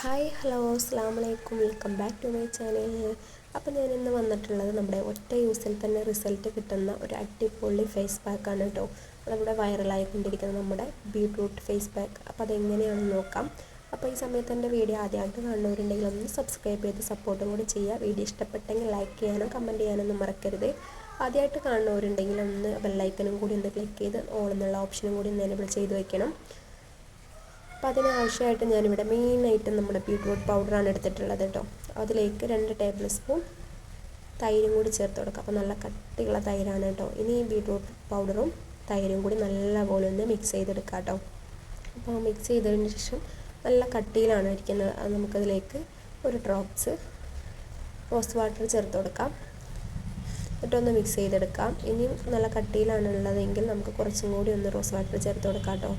Hi hello അസ്സാം വലൈക്കും welcome back to my channel അപ്പോൾ ഞാൻ ഇന്ന് വന്നിട്ടുള്ളത് നമ്മുടെ ഒറ്റ യൂസിൽ തന്നെ റിസൾട്ട് കിട്ടുന്ന ഒരു അടിപൊളി ഫേസ് പാക്കാണ് കേട്ടോ നമ്മുടെ വൈറലായിക്കൊണ്ടിരിക്കുന്ന നമ്മുടെ ബീട്രൂട്ട് ഫേസ് പാക്ക് അപ്പോൾ അതെങ്ങനെയാണെന്ന് നോക്കാം. അപ്പോൾ ഈ സമയത്ത് എന്റെ വീഡിയോ ആദ്യമായിട്ട് കാണുന്നവരുണ്ടെങ്കിൽ ഒന്ന് സബ്സ്ക്രൈബ് ചെയ്ത് സപ്പോർട്ടും കൂടി ചെയ്യുക. വീഡിയോ ഇഷ്ടപ്പെട്ടെങ്കിൽ ലൈക്ക് ചെയ്യാനും കമന്റ് ചെയ്യാനൊന്നും മറക്കരുത്. ആദ്യമായിട്ട് കാണുന്നവരുണ്ടെങ്കിൽ ഒന്ന് ബെല്ലൈക്കനും കൂടി ഒന്ന് ക്ലിക്ക് ചെയ്ത് ഓൾ എന്നുള്ള ഓപ്ഷനും കൂടി ഒന്ന് എനേബിൾ ചെയ്ത് വെക്കണം. അപ്പോൾ അതിനാവശ്യമായിട്ട് ഞാനിവിടെ മെയിനായിട്ട് നമ്മുടെ ബീട്രൂട്ട് പൗഡറാണ് എടുത്തിട്ടുള്ളത് കേട്ടോ. അതിലേക്ക് രണ്ട് ടേബിൾ സ്പൂൺ തൈരും കൂടി ചേർത്ത് കൊടുക്കുക അപ്പോൾ നല്ല കട്ടിയുള്ള തൈരാണ് കേട്ടോ. ഇനി ഈ ബീട്രൂട്ട് പൗഡറും തൈരും കൂടി നല്ലപോലെ ഒന്ന് മിക്സ് ചെയ്തെടുക്കുക കേട്ടോ. അപ്പോൾ മിക്സ് ചെയ്തതിന് ശേഷം നല്ല കട്ടിയിലാണ് ഇരിക്കുന്നത്. അത് നമുക്കതിലേക്ക് ഒരു ഡ്രോപ്സ് റോസ് വാട്ടർ ചേർത്ത് കൊടുക്കാം. എന്നിട്ടൊന്ന് മിക്സ് ചെയ്തെടുക്കാം. ഇനിയും നല്ല കട്ടിയിലാണ് ഉള്ളതെങ്കിൽ നമുക്ക് കുറച്ചും കൂടി ഒന്ന് റോസ് വാട്ടർ ചേർത്ത് കൊടുക്കാം കേട്ടോ.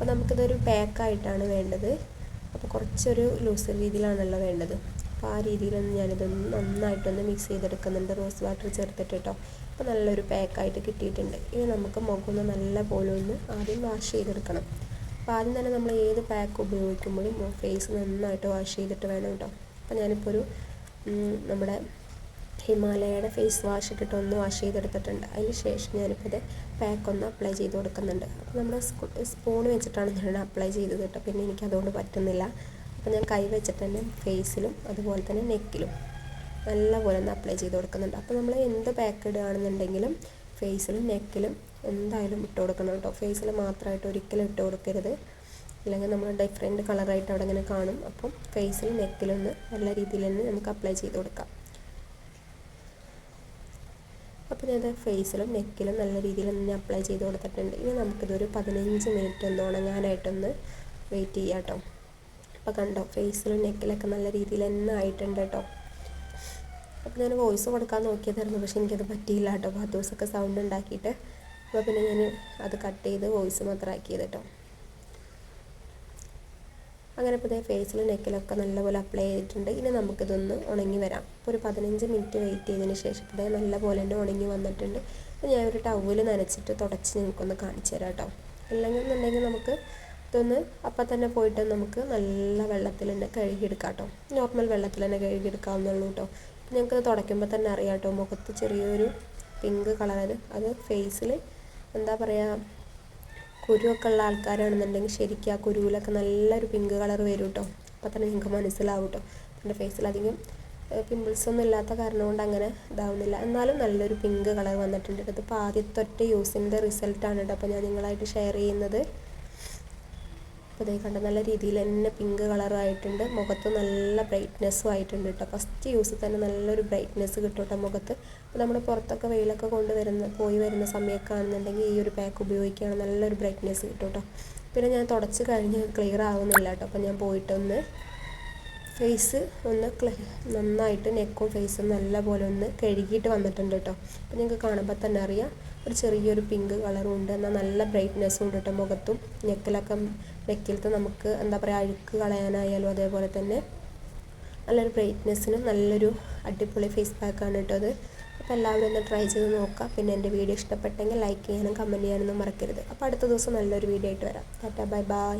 അപ്പോൾ നമുക്കിതൊരു പാക്കായിട്ടാണ് വേണ്ടത്. അപ്പോൾ കുറച്ചൊരു ലൂസ് രീതിയിലാണല്ലോ വേണ്ടത്. അപ്പോൾ ആ രീതിയിലൊന്ന് ഞാനിതൊന്ന് നന്നായിട്ടൊന്ന് മിക്സ് ചെയ്തെടുക്കുന്നുണ്ട്. റോസ് വാട്ടർ ചേർത്തിട്ട് കേട്ടോ അപ്പോൾ നല്ലൊരു പാക്കായിട്ട് കിട്ടിയിട്ടുണ്ട്. ഇനി നമുക്ക് മുഖമൊന്ന് നല്ല പോലെ ഒന്ന് ആദ്യം വാഷ് ചെയ്തെടുക്കണം. അപ്പോൾ ആദ്യം തന്നെ നമ്മൾ ഏത് പാക്ക് ഉപയോഗിക്കുമ്പോഴും ഫേസ് നന്നായിട്ട് വാഷ് ചെയ്തിട്ട് വേണം കേട്ടോ അപ്പോൾ ഞാനിപ്പോൾ ഒരു നമ്മുടെ ഹിമാലയയുടെ ഫേസ് വാഷ് ഇട്ടിട്ട് ഒന്ന് വാഷ് ചെയ്തെടുത്തിട്ടുണ്ട്. അതിന് ശേഷം ഞാനിപ്പോൾ ഇത് പാക്ക് ഒന്ന് അപ്ലൈ ചെയ്ത് കൊടുക്കുന്നുണ്ട്. അപ്പോൾ നമ്മൾ സ്പൂൺ വെച്ചിട്ടാണ് ഞാൻ അപ്ലൈ ചെയ്തത് കേട്ടോ. പിന്നെ എനിക്ക് അതുകൊണ്ട് പറ്റുന്നില്ല. അപ്പോൾ ഞാൻ കൈ വെച്ചിട്ട് തന്നെ ഫേസിലും അതുപോലെ തന്നെ നെക്കിലും നല്ലപോലെ ഒന്ന് അപ്ലൈ ചെയ്ത് കൊടുക്കുന്നുണ്ട്. അപ്പോൾ നമ്മൾ എന്ത് പാക്ക് ഇടുകയാണെന്നുണ്ടെങ്കിലും ഫേസിലും നെക്കിലും എന്തായാലും ഇട്ട് കൊടുക്കണം കേട്ടോ. ഫേസിൽ മാത്രമായിട്ട് ഒരിക്കലും ഇട്ട് കൊടുക്കരുത്. അല്ലെങ്കിൽ നമ്മൾ ഡിഫറെന്റ് കളറായിട്ട് അവിടെ ഇങ്ങനെ കാണും. അപ്പം ഫേസിലും നെക്കിലൊന്ന് നല്ല രീതിയിൽ തന്നെ നമുക്ക് അപ്ലൈ ചെയ്ത് കൊടുക്കാം. അപ്പോൾ ഞാൻ ഫേസിലും നെക്കിലും നല്ല രീതിയിൽ തന്നെ അപ്ലൈ ചെയ്ത് കൊടുത്തിട്ടുണ്ട്. ഇനി നമുക്കിതൊരു പതിനഞ്ച് മിനിറ്റ് ഒന്ന് ഉണങ്ങാനായിട്ടൊന്ന് വെയിറ്റ് ചെയ്യാം കേട്ടോ അപ്പോൾ കണ്ടോ ഫേസിലും നെക്കിലൊക്കെ നല്ല രീതിയിൽ തന്നെ ആയിട്ടുണ്ട് കേട്ടോ അപ്പോൾ ഞാൻ വോയിസ് കൊടുക്കാൻ നോക്കിയതായിരുന്നു പക്ഷേ എനിക്കത് പറ്റിയില്ല കേട്ടോ അപ്പോൾ ആ ദിവസമൊക്കെ സൗണ്ട് ഉണ്ടാക്കിയിട്ട്. അപ്പോൾ പിന്നെ ഞാൻ അത് കട്ട് ചെയ്ത് വോയിസ് മാത്രം ആക്കിയത് കേട്ടോ അങ്ങനെ ഇപ്പോൾ ഇതേ ഫേസിലും നെക്കിലൊക്കെ നല്ലപോലെ അപ്ലൈ ചെയ്തിട്ടുണ്ട്. ഇനി നമുക്കിതൊന്ന് ഉണങ്ങി വരാം. ഒരു പതിനഞ്ച് മിനിറ്റ് വെയിറ്റ് ചെയ്തതിന് ശേഷം ഇതേ നല്ലപോലെ തന്നെ ഉണങ്ങി വന്നിട്ടുണ്ട്. ഞാൻ ഒരു ടവൽ നനച്ചിട്ട് തുടച്ച് നിങ്ങൾക്കൊന്ന് കാണിച്ചു തരാം കേട്ടോ അല്ലെങ്കിൽ എന്നുണ്ടെങ്കിൽ നമുക്ക് ഇതൊന്ന് അപ്പം തന്നെ പോയിട്ട് നമുക്ക് നല്ല വെള്ളത്തിൽ തന്നെ കഴുകിയെടുക്കാം കേട്ടോ നോർമൽ വെള്ളത്തിൽ തന്നെ കഴുകിയെടുക്കാവുന്നുള്ളൂ കേട്ടോ ഞങ്ങൾക്ക് തുടയ്ക്കുമ്പോൾ തന്നെ അറിയാം കേട്ടോ മുഖത്ത് ചെറിയൊരു പിങ്ക് കളർ അത്. ഫേസിൽ എന്താ പറയുക കുരുവൊക്കെ ഉള്ള ആൾക്കാരാണെന്നുണ്ടെങ്കിൽ ശരിക്കും ആ കുരുവിലൊക്കെ നല്ലൊരു പിങ്ക് കളർ വരും കേട്ടോ അപ്പോൾ തന്നെ നിങ്ങൾക്ക് മനസ്സിലാവും കേട്ടോ എന്റെ ഫേസിൽ അധികം പിമ്പിൾസ് ഒന്നും ഇല്ലാത്ത കാരണം കൊണ്ട് അങ്ങനെ ഇതാവുന്നില്ല. എന്നാലും നല്ലൊരു പിങ്ക് കളർ വന്നിട്ടുണ്ട്. ഇതിപ്പോൾ ആദ്യത്തെ ഒറ്റ യൂസിന്റെ റിസൾട്ടാണ് കേട്ടോ അപ്പോൾ ഞാൻ നിങ്ങളായിട്ട് ഷെയർ ചെയ്യുന്നത്. അപ്പോൾ ഇതേ കണ്ട? നല്ല രീതിയിൽ തന്നെ പിങ്ക് കളറായിട്ടുണ്ട് മുഖത്ത് നല്ല ബ്രൈറ്റ്നെസ്സും ആയിട്ടുണ്ട് കേട്ടോ. ഫസ്റ്റ് യൂസിൽ തന്നെ നല്ലൊരു ബ്രൈറ്റ്നെസ് കിട്ടും കേട്ടോ മുഖത്ത്. അപ്പോൾ നമ്മൾ പുറത്തൊക്കെ വെയിലൊക്കെ കൊണ്ടുവരുന്ന പോയി വരുന്ന സമയമൊക്കെ ഈ ഒരു പാക്ക് ഉപയോഗിക്കുകയാണ് നല്ലൊരു ബ്രൈറ്റ്നെസ് കിട്ടും കേട്ടോ. പിന്നെ ഞാൻ തുടച്ച് കഴിഞ്ഞ് ക്ലിയർ ആവുന്നില്ല കേട്ടോ. അപ്പോൾ ഞാൻ പോയിട്ടൊന്ന് ഫേസ് ഒന്ന് നന്നായിട്ട് നെക്കും ഫേസും നല്ല പോലെ ഒന്ന് കഴുകിയിട്ട് വന്നിട്ടുണ്ട് കേട്ടോ. അപ്പോൾ നിങ്ങൾക്ക് കാണുമ്പോൾ തന്നെ അറിയാം. ഒരു ചെറിയൊരു പിങ്ക് കളറും ഉണ്ട്. എന്നാൽ നല്ല ബ്രൈറ്റ്നെസ്സും ഉണ്ട് കേട്ടോ മുഖത്തും. നെക്കിലൊക്കെ നെക്കിലത്തെ നമുക്ക് എന്താ പറയുക അഴുക്ക് കളയാനായാലും അതേപോലെ തന്നെ നല്ലൊരു ബ്രൈറ്റ്നെസ്സിനും നല്ലൊരു അടിപൊളി ഫേസ് പാക്കാണ് കേട്ടോ അത് അപ്പോൾ എല്ലാവരും ഒന്ന് ട്രൈ ചെയ്ത് നോക്കാം. പിന്നെ എന്റെ വീഡിയോ ഇഷ്ടപ്പെട്ടെങ്കിൽ ലൈക്ക് ചെയ്യാനും കമന്റ് ചെയ്യാനൊന്നും മറക്കരുത്. അപ്പോൾ അടുത്ത ദിവസം നല്ലൊരു വീഡിയോ ആയിട്ട് വരാം. Tata bye bye